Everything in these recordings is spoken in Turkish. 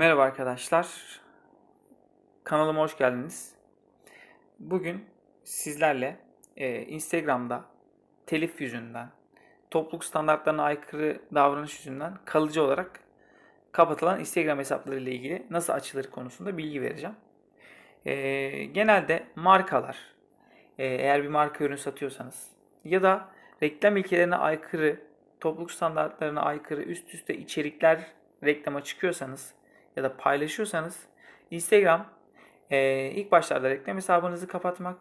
Merhaba arkadaşlar. Kanalıma hoş geldiniz. Bugün sizlerle e, Instagram'da telif yüzünden, topluluk standartlarına aykırı davranış yüzünden kalıcı olarak kapatılan Instagram hesapları ile ilgili nasıl açılır konusunda bilgi vereceğim. E, genelde markalar, e, eğer bir marka ürün satıyorsanız ya da reklam ilkelerine aykırı, topluluk standartlarına aykırı üst üste içerikler reklama çıkıyorsanız ya da paylaşıyorsanız Instagram eee, ilk başlarda reklam hesabınızı kapatmak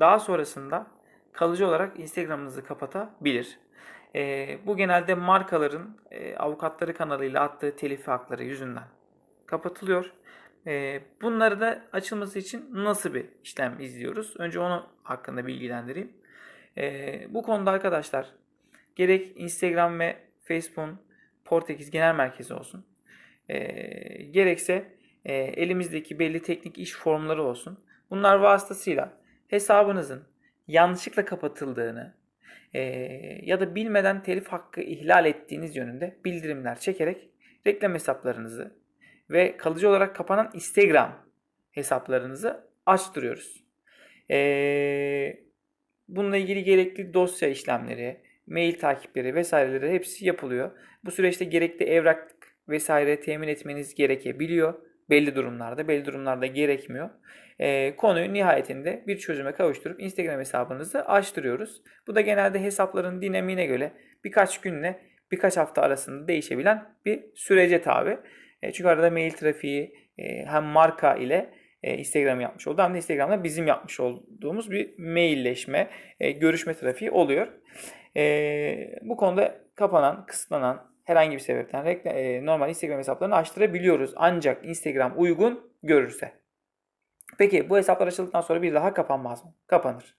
daha sonrasında kalıcı olarak Instagram'ınızı kapatabilir. Eee, bu genelde markaların eee, avukatları kanalıyla attığı telif hakları yüzünden kapatılıyor. Eee, bunları da açılması için nasıl bir işlem izliyoruz? Önce onu hakkında bilgilendireyim. Eee, bu konuda arkadaşlar gerek Instagram ve Facebook'un Portekiz Genel Merkezi olsun e, gerekse e, elimizdeki belli teknik iş formları olsun. Bunlar vasıtasıyla hesabınızın yanlışlıkla kapatıldığını e, ya da bilmeden telif hakkı ihlal ettiğiniz yönünde bildirimler çekerek reklam hesaplarınızı ve kalıcı olarak kapanan Instagram hesaplarınızı açtırıyoruz. E, bununla ilgili gerekli dosya işlemleri, mail takipleri vesaireleri hepsi yapılıyor. Bu süreçte gerekli evrak vesaire temin etmeniz gerekebiliyor. Belli durumlarda, belli durumlarda gerekmiyor. Ee, konuyu nihayetinde bir çözüme kavuşturup Instagram hesabınızı açtırıyoruz. Bu da genelde hesapların dinamiğine göre birkaç günle birkaç hafta arasında değişebilen bir sürece tabi. E, çünkü arada mail trafiği e, hem marka ile e, Instagram yapmış oldu hem de Instagram'da bizim yapmış olduğumuz bir mailleşme, e, görüşme trafiği oluyor. E, bu konuda kapanan, kısıtlanan herhangi bir sebepten e, normal Instagram hesaplarını açtırabiliyoruz. Ancak Instagram uygun görürse. Peki bu hesaplar açıldıktan sonra bir daha kapanmaz mı? Kapanır.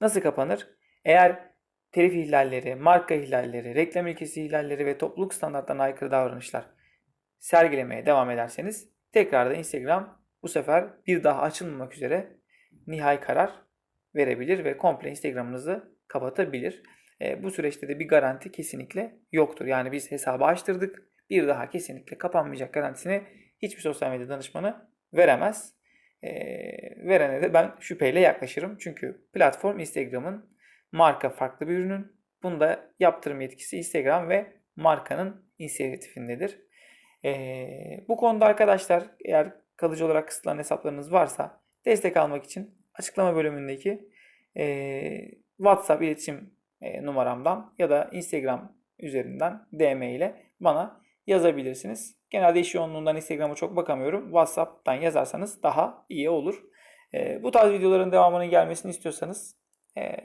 Nasıl kapanır? Eğer telif ihlalleri, marka ihlalleri, reklam ilkesi ihlalleri ve topluluk standartlarına aykırı davranışlar sergilemeye devam ederseniz tekrar da Instagram bu sefer bir daha açılmamak üzere nihai karar verebilir ve komple Instagram'ınızı kapatabilir. E, bu süreçte de bir garanti kesinlikle yoktur. Yani biz hesabı açtırdık. Bir daha kesinlikle kapanmayacak garantisini hiçbir sosyal medya danışmanı veremez. E, verene de ben şüpheyle yaklaşırım. Çünkü platform Instagram'ın marka farklı bir ürünün. Bunda yaptırım yetkisi Instagram ve markanın inisiyatifindedir. E, bu konuda arkadaşlar eğer kalıcı olarak kısıtlanan hesaplarınız varsa destek almak için açıklama bölümündeki e, WhatsApp iletişim e, numaramdan ya da Instagram üzerinden DM ile bana yazabilirsiniz. Genelde iş yoğunluğundan Instagram'a çok bakamıyorum. WhatsApp'tan yazarsanız daha iyi olur. E, bu tarz videoların devamının gelmesini istiyorsanız e,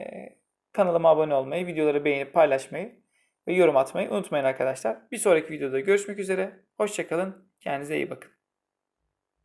kanalıma abone olmayı, videoları beğenip paylaşmayı ve yorum atmayı unutmayın arkadaşlar. Bir sonraki videoda görüşmek üzere. Hoşçakalın. Kendinize iyi bakın.